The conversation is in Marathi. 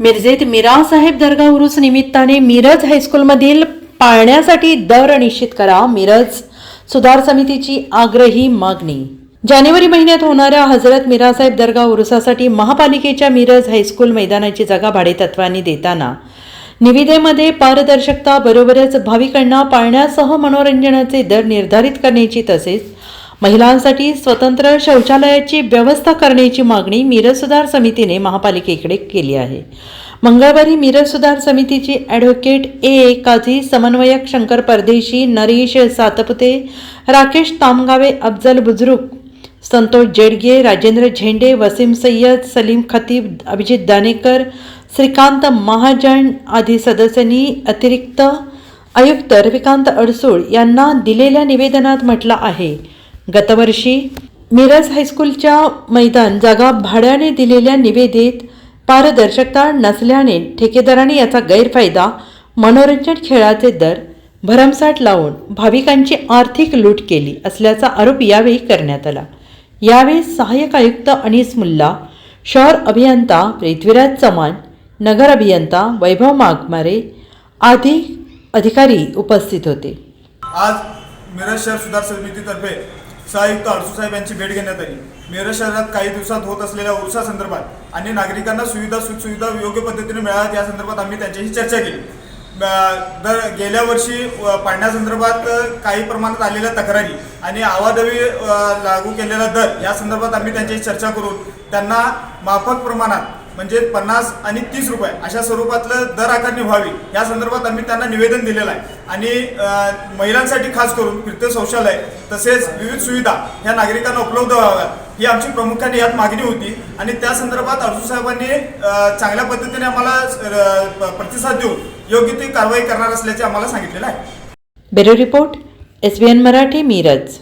मिरजेत मिरासाहेब दर्गा उरुस निमित्ताने मिरज हायस्कूलमधील पाळण्यासाठी दर निश्चित करा मिरज. सुधार समितीची आग्रही मागणी. जानेवारी महिन्यात होणाऱ्या हजरत मिरासाहेब दर्गा उरुसासाठी महापालिकेच्या मिरज हायस्कूल मैदानाची जागा भाडेतत्वाने देताना निविदेमध्ये पारदर्शकता बरोबरच भाविकांना पाळण्यासह मनोरंजनाचे दर निर्धारित करण्याची तसेच महिलांसाठी स्वतंत्र शौचालयाची व्यवस्था करण्याची मागणी मिरज सुधार समितीने महापालिकेकडे केली आहे. मंगळवारी मिरज सुधार समितीची ॲडव्होकेट ए. काझी समन्वयक शंकर परदेशी नरेश सातपुते राकेश तामगावे अफजल बुजरुक संतोष जेडगे राजेंद्र झेंडे वसीम सय्यद सलीम खतीब अभिजित दानेकर श्रीकांत महाजन आदी सदस्यांनी अतिरिक्त आयुक्त रविकांत अडसूळ यांना दिलेल्या निवेदनात म्हटलं आहे. गतवर्षी मिरज हायस्कूलच्या मैदान जागा भाड्याने दिलेल्या निवेदित पारदर्शकता नसल्याने ठेकेदाराने याचा गैरफायदा मनोरंजन खेळाचे दर भरमसाठ लावून भाविकांची आर्थिक लूट केली असल्याचा आरोप यावेळी करण्यात आला. यावेळी सहाय्यक आयुक्त अनिस मुल्ला शहर अभियंता पृथ्वीराज चव्हाण नगर अभियंता वैभव मागमारे आदी अधिकारी उपस्थित होते. आज मिरज शहर सुधार समितीतर्फे सहआयुक्त अडसू साहेब यांची भेट घेण्यात आली. मेरठ शहरात काही दिवसात होत असलेल्या उर्सासंदर्भात आणि नागरिकांना सुविधा सुखसुविधा योग्य पद्धतीने मिळाव्यात या संदर्भात आम्ही त्यांच्याशी चर्चा केली. अं, दर गेल्या वर्षी पाडण्यासंदर्भात काही प्रमाणात आलेल्या तक्रारी आणि आवादवी लागू केलेला दर या संदर्भात आम्ही त्यांच्याशी चर्चा करून त्यांना माफक प्रमाणात म्हणजे पन्नास आणि तीस रुपये अशा स्वरूपातलं दर आकारणी व्हावी. या संदर्भात आम्ही त्यांना निवेदन दिलेलं आहे. आणि महिलांसाठी खास करून फिरते शौचालय तसेच विविध सुविधा ह्या नागरिकांना उपलब्ध व्हाव्यात. ही आमची प्रामुख्याने यात मागणी होती. आणि त्या संदर्भात अर्जू साहेबांनी चांगल्या पद्धतीने आम्हाला प्रतिसाद देऊन योग्य ती कारवाई करणार असल्याचे आम्हाला सांगितलेलं आहे. Bureau report S Marathi Miraj.